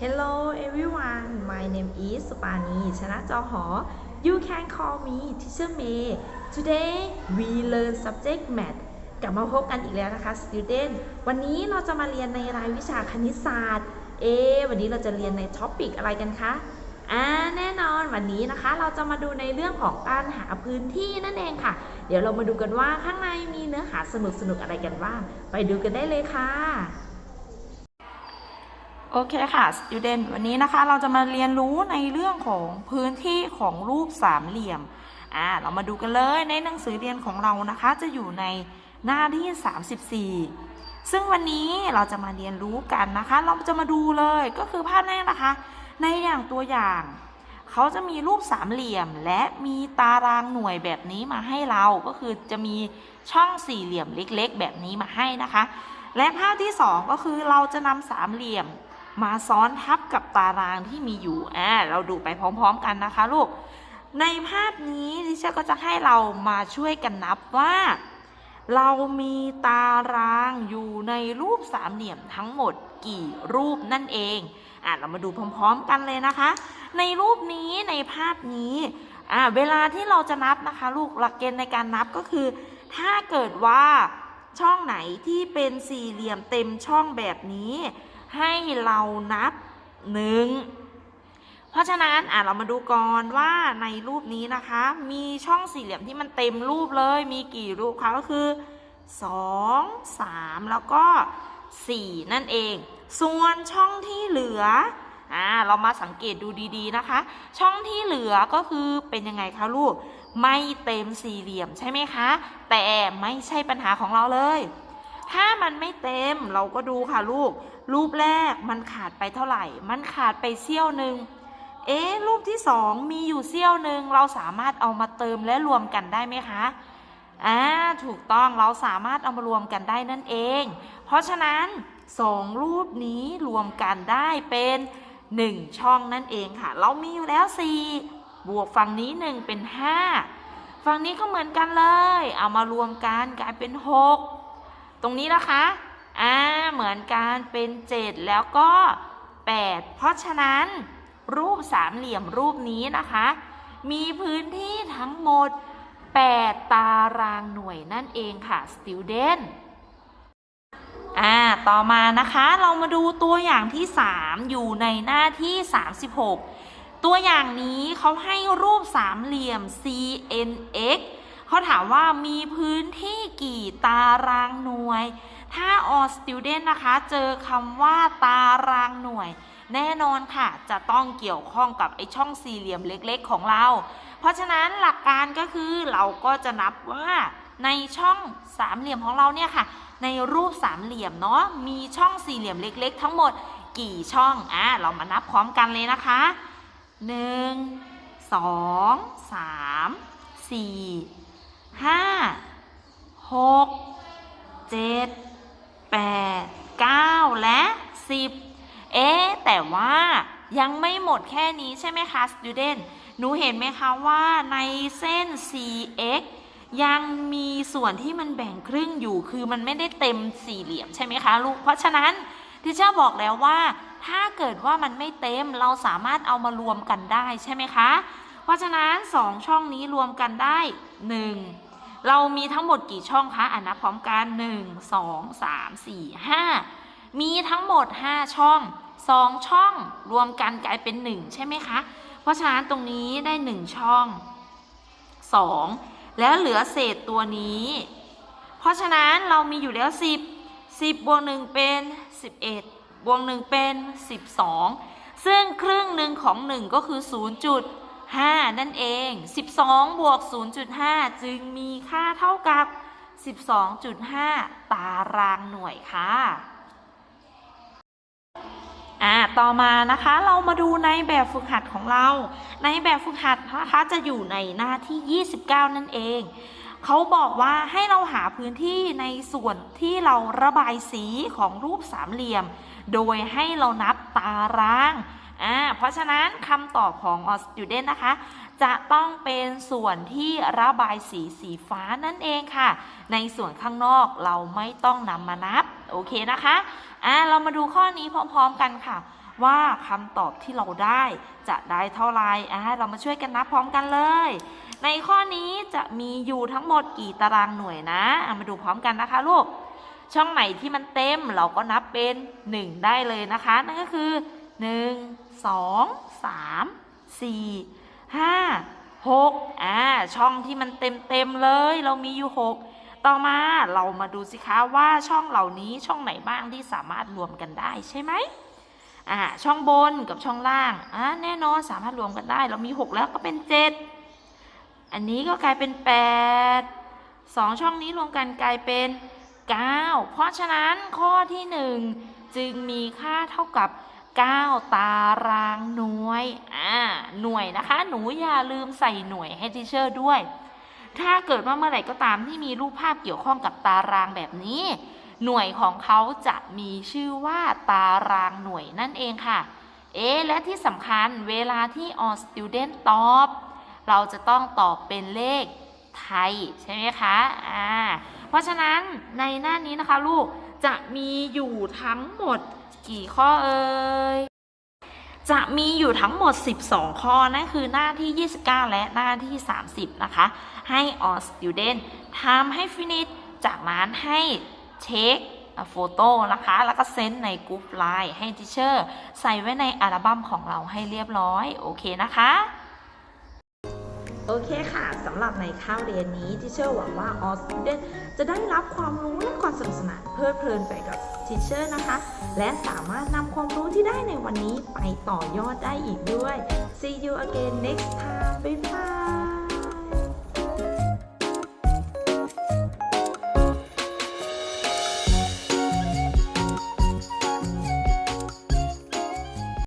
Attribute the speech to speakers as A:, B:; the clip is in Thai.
A: Hello everyone my name is สุปานีชนะจอหอ you can call me teacher May today we learn subject math กลับมาพบกันอีกแล้วนะคะ student วันนี้เราจะมาเรียนในรายวิชาคณิตศาสตร์ เอ วันนี้เราจะเรียนในท็อปิกอะไรกันคะ อ่าแน่นอนวันนี้นะคะเราจะมาดูในเรื่องของการหาพื้นที่นั่นเองค่ะ เดี๋ยวเรามาดูกันว่าข้างในมีเนื้อหาสนุกๆอะไรกันบ้างไปดูกันได้เลยค่ะโอเคค่ะ student วันนี้นะคะเราจะมาเรียนรู้ในเรื่องของพื้นที่ของรูปสามเหลี่ยมอ่าเรามาดูกันเลยในหนังสือเรียนของเรานะคะ จะอยู่ในหน้าที่ 34 ซึ่งวันนี้เราจะมาเรียนรู้กันนะคะ เราจะมาดูเลยก็คือภาพแรกนะคะ ในอย่างตัวอย่างเขาจะมีรูปสามเหลี่ยมและมีตารางหน่วยแบบนี้มาให้เราก็คือจะมีช่องสี่เหลี่ยมเล็กๆ แบบนี้มาให้นะคะ และภาพที่สองก็คือเราจะนำสามเหลี่ยมมาซ้อนทับกับตารางที่มีอยู่อ่าเราดูไปพร้อมๆกันนะคะลูก ในภาพนี้ดิฉันก็จะให้เรามาช่วยกันนับว่า เรามีตารางอยู่ในรูปสามเหลี่ยมทั้งหมด กี่รูปนั่นเองอ่าเรามาดูพร้อมๆกันเลยนะคะ ในรูปนี้ในภาพนี้อ่าเวลาที่เราจะนับนะคะ ลูกหลักเกณฑ์ในการนับก็คือ ถ้าเกิดว่าช่องไหนที่เป็นสี่เหลี่ยมเต็มช่องแบบนี้ ให้เรานับหนึ่งเพราะฉะนั้นอะเรามาดูก่อนว่าในรูปนี้นะคะ มีช่องสี่เหลี่ยมที่มันเต็มรูปเลย มีกี่รูปคะก็คือ2 3แล้วก็ 4 นั่นเอง ส่วนช่องที่เหลืออ่าเรามาสังเกตดูดีๆนะคะ ช่องที่เหลือก็คือเป็นยังไงคะลูก ไม่เต็มสี่เหลี่ยมใช่ไหมคะ แต่ไม่ใช่ปัญหาของเราเลย ถ้ามันไม่เต็มเราก็ดูค่ะลูก รูปแรกมันขาดไปเท่าไหร่ มันขาดไปเสี้ยวหนึ่งเอ๊ะรูปที่สองมีอยู่เสี้ยวหนึ่งเราสามารถเอามาเติมและรวมกันได้ไหมคะ ถูกต้องเราสามารถเอามารวมกันได้นั่นเอง เพราะฉะนั้นสองรูปนี้รวมกันได้เป็นหนึ่งช่องนั่นเองค่ะ เรามีอยู่แล้วสี่บวกฝั่งนี้หนึ่งเป็นห้าฝั่งนี้ก็เหมือนกันเลย เอามารวมกันกลายเป็นหกตรงนี้นะคะอ่าเหมือนกันเป็น 7 แล้วก็ 8 เพราะฉะนั้นรูปสามเหลี่ยมรูปนี้นะคะ มีพื้นที่ทั้งหมด 8 ตารางหน่วยนั่นเองค่ะ student อ่า ต่อมานะคะเรามาดูตัวอย่างที่ 3 อยู่ในหน้าที่ 36 ตัวอย่างนี้เขาให้รูปสามเหลี่ยม CNX เขาถามว่ามีพื้นที่กี่ตารางหน่วย ถ้า all student นะคะ เจอคำว่าตารางหน่วย แน่นอนค่ะจะต้องเกี่ยวข้องกับไอ้ช่องสี่เหลี่ยมเล็กๆของเรา เพราะฉะนั้นหลักการก็คือเราก็จะนับว่าในช่องสามเหลี่ยมของเราเนี่ยค่ะ ในรูปสามเหลี่ยมเนาะมีช่องสี่เหลี่ยมเล็ก ๆ ทั้งหมดกี่ช่องอะเรามานับพร้อมกันเลยนะคะหนึ่งสองสามสี่ห้าหกเจ็ดแปดเก้าและสิบ เอ๊แต่ว่ายังไม่หมดแค่นี้ใช่ไหมคะ student หนูเห็นไหมคะว่าในเส้น cx ยังมีส่วนที่มันแบ่งครึ่งอยู่ คือมันไม่ได้เต็มสี่เหลี่ยมใช่ไหมคะลูก เพราะฉะนั้นที่เจ้าบอกแล้วว่า ถ้าเกิดว่ามันไม่เต็มเราสามารถเอามารวมกันได้ใช่ไหมคะ เพราะฉะนั้นสองช่องนี้รวมกันได้หนึ่งเรามีทั้งหมดกี่ช่องคะอ่านนับพร้อมกัน1 2 3 4 5มีทั้งหมด5ช่อง 2ช่องรวมกันกลายเป็น1ใช่ไหมคะ เพราะฉะนั้นตรงนี้ได้1ช่อง2แล้วเหลือเศษตัวนี้ เพราะฉะนั้นเรามีอยู่แล้ว10 10บวก1เป็น11บวก1เป็น12ซึ่งครึ่งหนึ่งของ1ก็คือ0.5นั่นเอง12บวก0.5จึงมีค่าเท่ากับ 12.5 ตารางหน่วยค่ะ อ่าต่อมานะคะเรามาดูในแบบฝึกหัดของเรา ในแบบฝึกหัดนะคะจะอยู่ในหน้าที่ 29 นั่นเองเขาบอกว่าให้เราหาพื้นที่ในส่วนที่เราระบายสีของรูปสามเหลี่ยม โดยให้เรานับตาราง อ่าเพราะฉะนั้นคำตอบของ all student นะคะ จะต้องเป็นส่วนที่ระบายสีสีฟ้านั่นเองค่ะ ในส่วนข้างนอกเราไม่ต้องนำมานับ โอเคนะคะอ่าเรามาดูข้อนี้พร้อมๆกันค่ะว่าคำตอบที่เราได้จะได้เท่าไหร่อ่าเรามาช่วยกันนับพร้อมกันเลย ในข้อนี้จะมีอยู่ทั้งหมดกี่ตารางหน่วยนะะมาดูพร้อมกันนะคะลูก ช่องไหนที่มันเต็มเราก็นับเป็น 1 ได้เลยนะคะ นั่นก็คือ 1 2 3 4 5 6อ่าช่องที่มันเต็มเต็มเลย เรามีอยู่6ต่อมาเรามาดูสิคะว่าช่องเหล่านี้ช่องไหนบ้างที่สามารถรวมกันได้ใช่ไหมอ่าช่องบนกับช่องล่างอ่าแน่นอนสามารถรวมกันได้ เรามี6แล้วก็เป็น7อันนี้ก็กลายเป็น8สองช่องนี้รวมกันกลายเป็น9เพราะฉะนั้นข้อที่1จึงมีค่าเท่ากับ 9 ตารางหน่วย อ่า หน่วยนะคะ หนูอย่าลืมใส่หน่วยให้ทีเชอร์ด้วย ถ้าเกิดว่าเมื่อไหร่ก็ตามที่มีรูปภาพเกี่ยวข้องกับตารางแบบนี้ หน่วยของเขาจะมีชื่อว่าตารางหน่วยนั่นเองค่ะ เอ๊ะและที่สำคัญเวลาที่ all student ตอบ เราจะต้องตอบเป็นเลขไทย ใช่ไหมคะ อ่า เพราะฉะนั้นในหน้านี้นะคะลูกจะมีอยู่ทั้งหมด กี่ข้อเอ่ย จะมีอยู่ทั้งหมด 12 ข้อ นั่นคือหน้าที่ 29 และหน้าที่ 30 นะคะ ให้ all student ทำให้ finish จากนั้นให้เช็คโฟโต้นะคะ แล้วก็เซนในกรุ๊ปไลน์ให้ทิเชอร์ใส่ไว้ในอัลบั้มของเราให้เรียบร้อย โอเคนะคะ โอเคค่ะ สำหรับในข้าวเรียนนี้ที่เชื่อหวังว่า all student จะได้รับความรู้และความสนุกสนานเพลิดเพลินไปกับ ทีเชอร์นะคะ และสามารถนำความรู้ที่ได้ในวันนี้ไปต่อยอดได้อีกด้วย see you again next time bye bye